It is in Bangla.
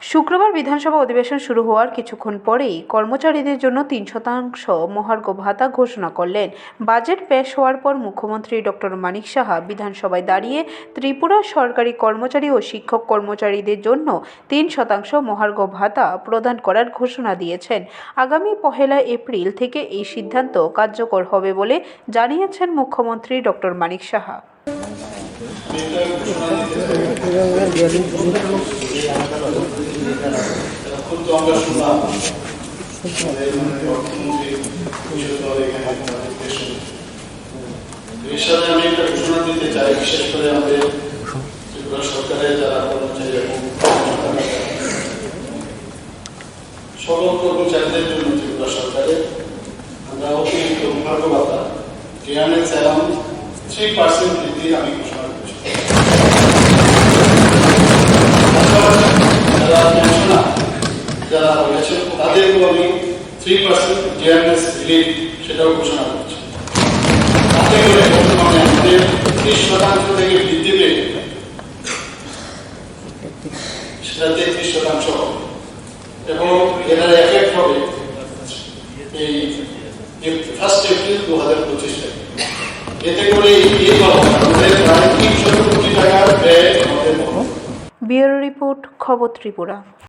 শুক্রবার বিধানসভা অধিবেশন শুরু হওয়ার কিছুক্ষণ পরেই কর্মচারীদের জন্য তিন শতাংশ মহার্ঘ ভাতা ঘোষণা করলেন। বাজেট পেশ হওয়ার পর মুখ্যমন্ত্রী ডক্টর মানিক সাহা বিধানসভায় দাঁড়িয়ে ত্রিপুরা সরকারি কর্মচারী ও শিক্ষক কর্মচারীদের জন্য তিন শতাংশ মহার্ঘ ভাতা প্রদান করার ঘোষণা দিয়েছেন। আগামী পহেলা এপ্রিল থেকে এই সিদ্ধান্ত কার্যকর হবে বলে জানিয়েছেন মুখ্যমন্ত্রী ডক্টর মানিক সাহা। আমি একটা ঘোষণা দিতে চাই পার্সেন্ট বৃদ্ধি আমি ঘোষণা তাদেরকেও আমি থ্রি পার্সেন্ট রিলিফ সেটাও ঘোষণা করছি। তাতে করে বর্তমানে আমাদের শতাংশ থেকে বৃদ্ধি পেয়ে সেটা তেত্রিশ শতাংশ হবে। এবং এটার এফেক্ট হবে এই ফার্স্ট এপ্রিল দু হাজার পঁচিশ এতে করে এই আমাদের প্রায় তিনশো কোটি টাকার ব্যয় আমাদের ব্যুরো রিপোর্ট খবর ত্রিপুরা।